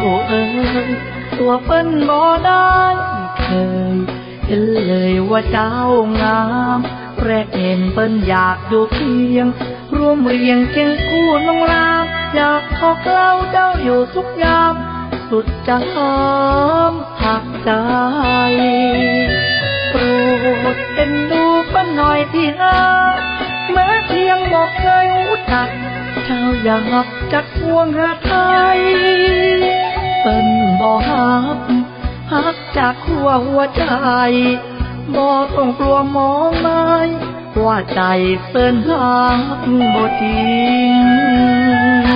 เอ้ยตัวเปิ้นบ่ได้เคย เห็นเลยว่าเจ้างามแรกเห็นเปิ้นอยากดูเคียง ร่วมเรียงเคียงคู่น้องรามอยากขอเกล่าเจ้าอยู่ทุกยาม สุดจะหอมผักใจโปรดเอ็นดูป้าหน่อยที่นาแม้เพียงบอกเคยหูจักเจ้าอยากจักห่วงหาไทย จากขั้วหัวใจบอต้องกลัวมองไม้ว่าใจเปิ้นฮักบ่จริง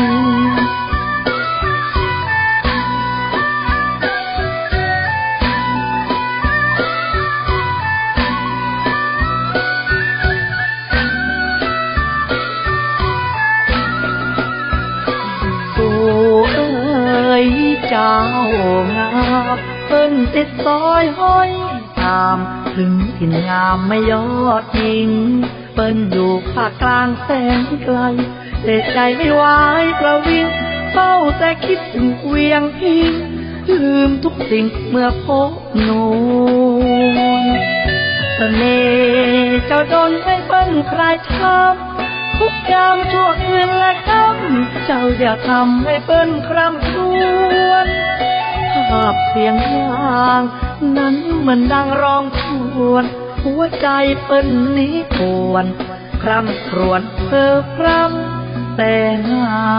งามเปิ้นติดซอยห้อยตามถึงถิ่นงามไม่ยอดยิงเปิ้นอยู่ภาคกลางแสนไกลแต่ใจไม่ไหวกระวิงเฝ้าแต่คิดถึงเวียงพิงลืมทุกสิ่งเมื่อพบหนูนเสน่ห์เจ้าดนให้เปิ้นใครทำทุกยามชั่วคืนและค่ำเจ้าอย่าทำให้เปิ้นคร่ำครวญาพเสียงยางนั้นเหมือนดังร้องทวนหัวใจเปิ้นนี้ปวนคร่ำครวญเพ้อพร่ำแต่หา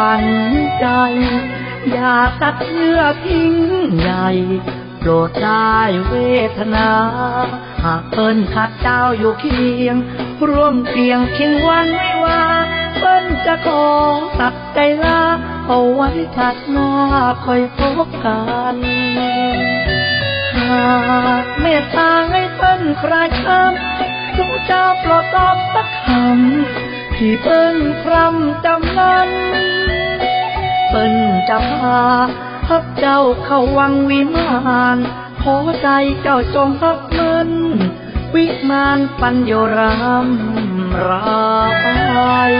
วัญใจ อย่าตัดเยื่อทิ้งใหญ่โปรดได้เวทนา หากเปิ้นขัดเจ้าอยู่เคียง ร่วมเคียงเคียงวันไม่ว่าเปิ้นจะขอตัดใจลาเอาไว้ถัดหน้าคอยพบกันหากเมตตาให้เปิ้นใครคำทุกเจ้าโปรดตอบสักคำที่เปิ้นพรำจำนั้น เปิ้นจะพาฮับเจ้าเข้าวังวิมานขอใจเจ้าจงฮับมันวิมานปัญโยรามราย